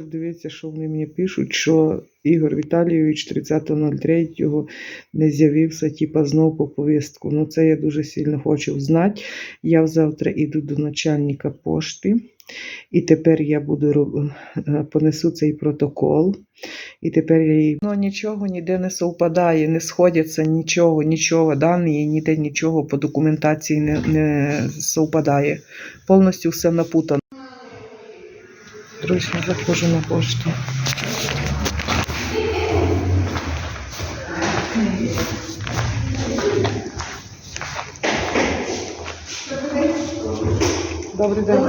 Дивіться, що вони мені пишуть, що Ігор Віталійович 30.03 не з'явився, типа знов по повістку. Ну, це я дуже сильно хочу знати. Я завтра йду до начальника пошти, і тепер я буду е, понесу цей протокол. І тепер я їй... Ну, нічого ніде не совпадає, не сходяться нічого, нічого, дані, ніде нічого по документації не, не совпадає. Повністю все напутано. Друзі, заходжу на пошту. Добрий день.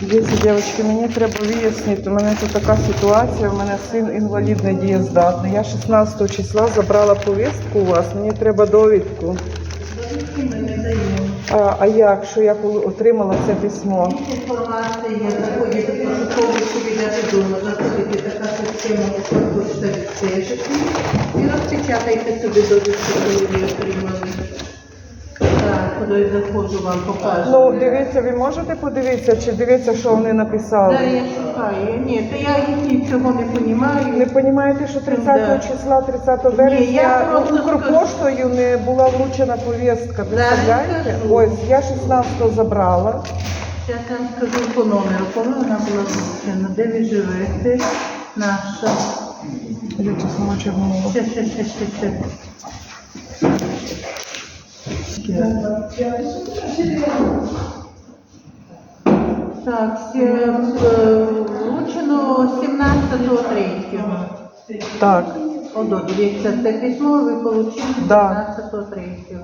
Дивіться, дівчатки, мені треба вияснити. У мене тут така ситуація. У мене син інвалід недієздатний. Я 16 числа забрала повістку у вас. Мені треба довідку. А, а як? Що я коли отримала це письмо? Інформація заходить до протоколу, що йдете вдома, заходите така система, хочете відстежити, і розпечатайте собі довідку, коли ви отримали. Коли заходжу, вам покажу. Ну, дивіться, ви можете подивитися, чи дивіться, що вони написали? Да, я шукаю. Ні, то я їх не розумію. Не розумієте, що 30 Да. числа, 30 Ні, березня я просто Укрпоштою не була вручена повістка. Представляєте? скажу. Ось я 16 забрала. Я вам скажу по номеру, коли вона була вручена, де ви живете, наша. Я чесно червоного. Ще, ще, ще, ще, ще. Так, сі- е, вручено 17.3. Так, Одо, дивіться, це письмо ви отримали Да. 17.3.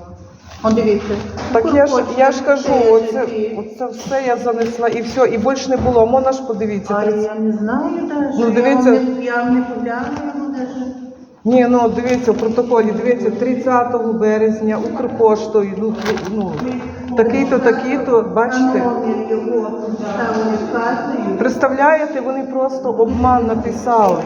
О, дивіться. так я ж я ж кажу, оце, оце все я занесла і все, і більше не було. Можна ж подивіться. А 30. я не знаю даже. Ну, Я вам не- Я вам не поглянула даже. Ні, ну дивіться в протоколі, дивіться, 30 березня Укрпоштою, ну, ну такий-то, такий-то, бачите? Представляєте, вони просто обман написали.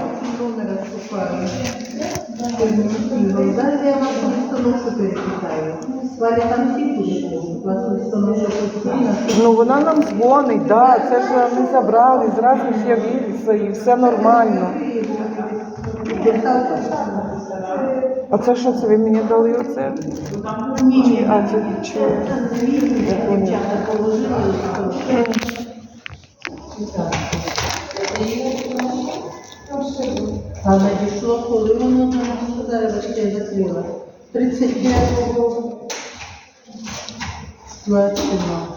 Ну вона нам дзвонить, да, це ж ми забрали, зразу з'явилися і все нормально. А це що це ви мені дали оце? Ні, ні. А це чи. А надійшло, коли воно нас зараз ще закрила. 35-го 27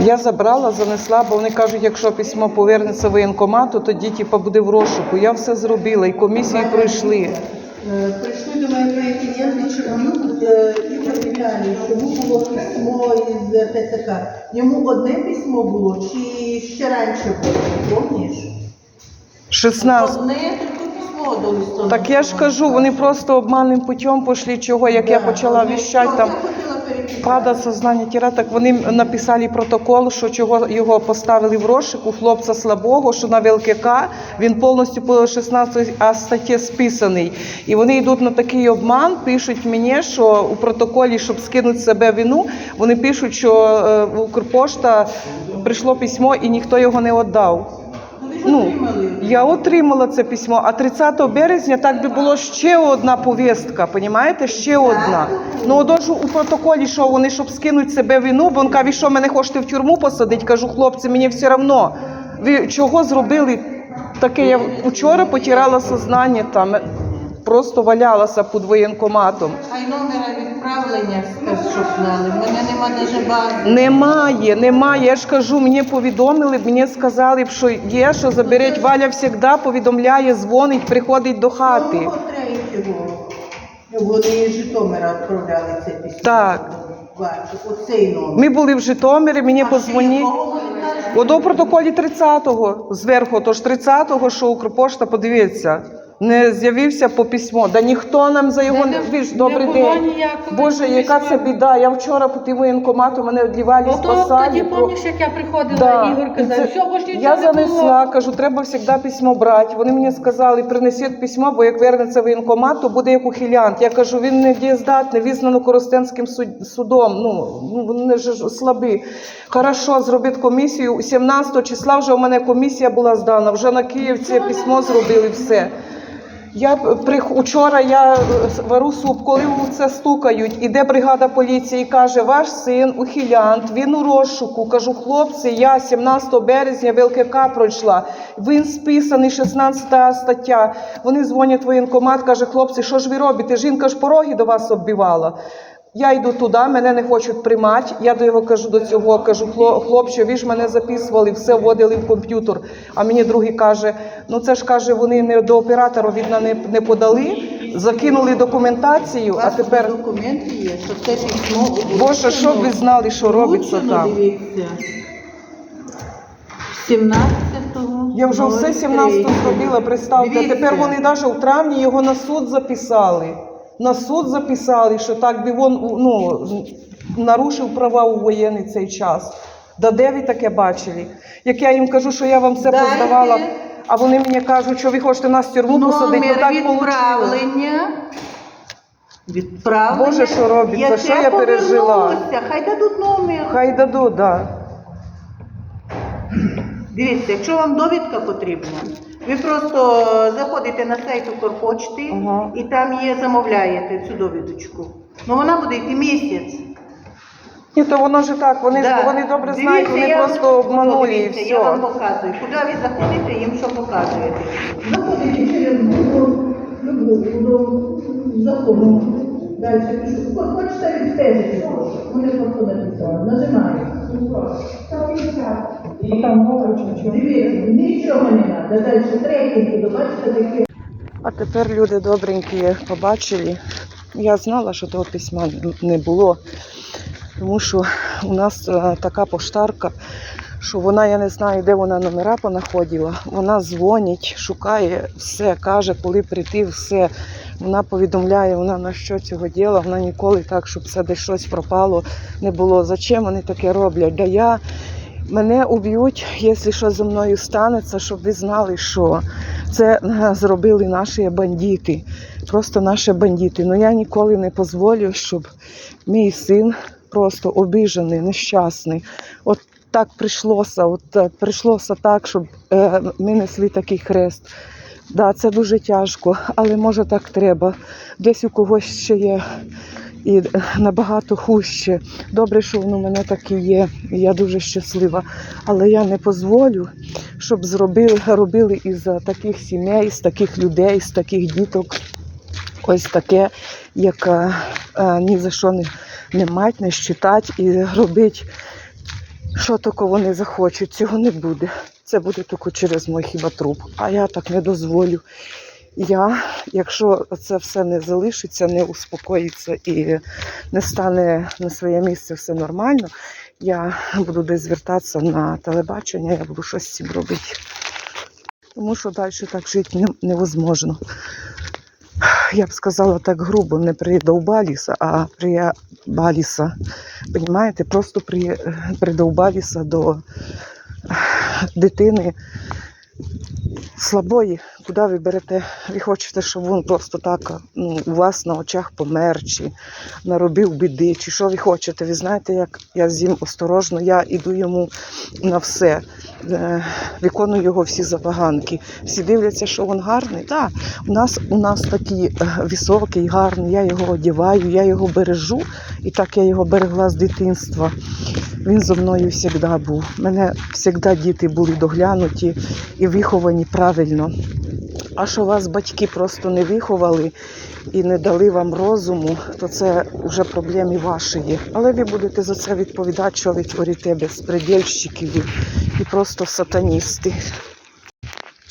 я забрала, занесла, бо вони кажуть, якщо письмо повернеться воєнкомату, тоді типа буде в розшуку. Я все зробила, і комісії пройшли. Е, Прийшли до мене клієнти, чому е, Ігор Віталійович, чому було письмо із ТЦК? Йому одне письмо було чи ще раніше було, помніш? 16. Одне тільки письмо до листу. Так я ж кажу, вони просто обманним путем пішли, чого, як я почала віщати там. Пада сознання тіра, так вони написали протокол, що чого його поставили в розшук у хлопця слабого, що на ВЛКК він повністю по 16 а статті списаний. І вони йдуть на такий обман, пишуть мені, що у протоколі, щоб скинути себе вину, вони пишуть, що е, в Укрпошта прийшло письмо і ніхто його не віддав. Ну, я отримала це письмо, а 30 березня так би було ще одна повістка, понімаєте? Ще одна. Ну, одож у протоколі, що вони, щоб скинуть себе вину, бо він каже, що мене хочете в тюрму посадити? Кажу, хлопці, мені все одно. Ви чого зробили таке? Я вчора потирала сознання там, просто валялася під воєнкоматом. А й номера відправлення, щоб знали. В мене нема навіть бази. Немає, немає. Я ж кажу, мені повідомили, мені сказали, що є, що заберіть Валя завжди повідомляє, дзвонить, приходить до хати. Того третього. Вони з Житомира відправляли це письмо. Так. Бачу, оцей номер. Ми були в Житомирі, мені кажуть? От у протоколі 30-го, зверху, тож 30-го, що Укрпошта, подивіться. Не з'явився по письмо. Да ніхто нам за його Не- ви ж не добрий було день. ніякого Боже, яка письма. це біда. Я вчора по тим воєнкомату мене одівали з Ото посаді. тоді про- пам'ятаєш, як я приходила, Да. Ігор І казав, це- всього ж нічого Я не занесла, було. кажу, треба завжди письмо брати. Вони мені сказали, принесіть письмо, бо як вернеться воєнкомат, то буде як ухилянт. Я кажу, він не дієздатний, визнано Коростенським суд- судом. Ну, ну, вони ж слабі. Хорошо, зробіть комісію. 17 числа вже у мене комісія була здана. Вже на Київці письмо зробили все. Я при учора я е, вару суп, коли це стукають, іде бригада поліції і каже, ваш син ухилянт, він у розшуку. Кажу, хлопці, я 17 березня в пройшла. Він списаний, 16 стаття. Вони дзвонять в воєнкомат, каже, хлопці, що ж ви робите? Жінка ж пороги до вас оббивала. Я йду туди, мене не хочуть приймати. Я до його кажу до цього, кажу, хлопче, ви ж мене записували, все вводили в комп'ютер. А мені другий каже: ну це ж каже, вони не до оператора видно, не, не подали, закинули документацію, а тепер, документи є, що це письмо Боже, що ви знали, що робиться там. Дивіться. 17-го. Я вже все 17 зробила, представте. Тепер вони навіть у травні його на суд записали. На суд записали, що так би він ну, нарушив права у воєнний цей час. Да де ви таке бачили? Як я їм кажу, що я вам все Дайте. поздавала, а вони мені кажуть, що ви хочете нас в тюрму посадити, то так вийшло. відправлення. Відправлення. Боже, що робить? За що я пережила? Хай дадуть номер. Хай дадуть, да. Дивіться, якщо вам довідка потрібна, ви просто заходите на сайт Укрпочти Ага. і там є, замовляєте цю довідочку. Ну вона буде йти місяць. Ні, то воно ж так, вони ж Да. вони добре Дивіться, знають, вони я вам- просто обманули і Дивіться, Я вам показую. Куди ви заходите, їм що показуєте. Заходите через Google, любу, заходимо. Далі пишу. Хо- Хочете відстежити, вони просто написали. Нажимаємо. Там говорять, що- Дивіться, нічого не треба. Далі третій, бачите, таке. А тепер люди добренькі побачили. Я знала, що того письма не було, тому що у нас е, така поштарка, що вона, я не знаю, де вона номера понаходила. Вона дзвонить, шукає все, каже, коли прийти, все. Вона повідомляє, вона на що цього діла, вона ніколи так, щоб це десь щось пропало, не було. Зачем вони таке роблять? Да я мене уб'ють, якщо щось зі мною станеться, щоб ви знали, що це е, зробили наші бандити. Просто наші бандити. Ну я ніколи не дозволю, щоб мій син просто обіжений, нещасний. От так прийшлося, от е, прийшлося так, щоб е, ми несли такий хрест. Да, це дуже тяжко, але може так треба. Десь у когось ще є і е, набагато хужче. Добре, що воно в мене так і є. і Я дуже щаслива. Але я не дозволю, щоб зробили, робили із таких сімей, з таких людей, з таких діток. Ось таке, як е, ні за що не, не мать, не щитать і робить, що тільки вони захочуть. Цього не буде. Це буде тільки через мой хіба труп. А я так не дозволю. Я, якщо це все не залишиться, не успокоїться і не стане на своє місце все нормально, я буду десь звертатися на телебачення, я буду щось з цим робити. Тому що далі так жити невозможно. Я б сказала так грубо, не придовбаліся, а приябаліся. Понімаєте, просто при, придовбаліся до дитини слабої, куди ви берете? Ви хочете, щоб він просто так ну, у вас на очах помер, чи наробив біди, чи що ви хочете. Ви знаєте, як я з ним осторожно, я іду йому на все, е, виконую його всі забаганки. Всі дивляться, що він гарний. Так, у нас, у нас такий е, високий, гарний, я його одягаю, я його бережу, і так я його берегла з дитинства. Він зо мною завжди був. Мене завжди діти були доглянуті і виховані правильно. А що вас батьки просто не виховали і не дали вам розуму, то це вже проблеми ваші є. Але ви будете за це відповідати, що ви творите безпредельщиків і просто сатаністи.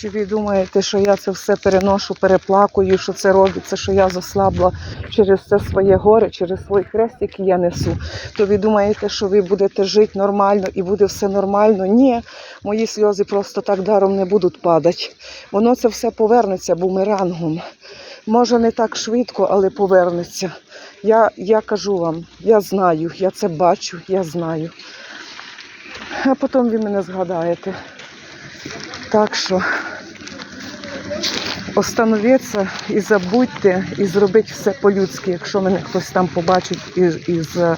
Чи ви думаєте, що я це все переношу, переплакую, що це робиться, що я заслабла через це своє горе, через свій хрест, який я несу? То ви думаєте, що ви будете жити нормально і буде все нормально? Ні, мої сльози просто так даром не будуть падати. Воно це все повернеться бумерангом. Може, не так швидко, але повернеться. Я, я кажу вам, я знаю, я це бачу, я знаю. А потім ви мене згадаєте. Так що остановіться і забудьте, і зробіть все по-людськи, якщо мене хтось там побачить із, із е,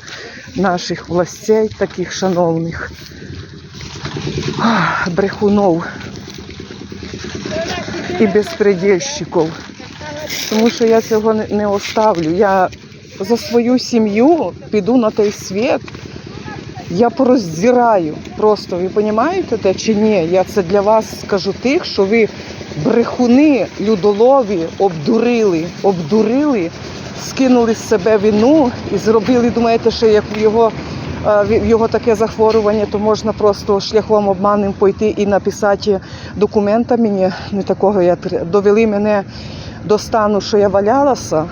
наших властей, таких шановних брехунов і безпредельщиків. Тому що я цього не оставлю. Я за свою сім'ю піду на той світ. Я пороздираю просто, ви розумієте те чи ні? Я це для вас скажу тих, що ви брехуни людолові обдурили, обдурили, скинули з себе вину і зробили, думаєте, що як його, е, його таке захворювання, то можна просто шляхом обманним пойти і написати документа мені, не такого я довели мене до стану, що я валялася,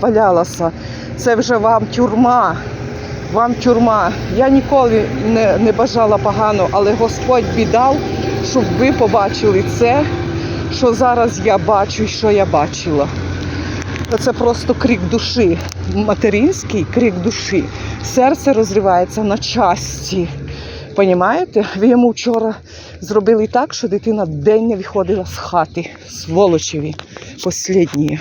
валялася. Це вже вам тюрма. Вам тюрма. Я ніколи не, не бажала погано, але Господь віддав, щоб ви побачили це, що зараз я бачу і що я бачила. Це просто крик душі, материнський крик душі. Серце розривається на часті. Понімаєте? Ви йому вчора зробили так, що дитина день не виходила з хати. Сволочеві. Послідні.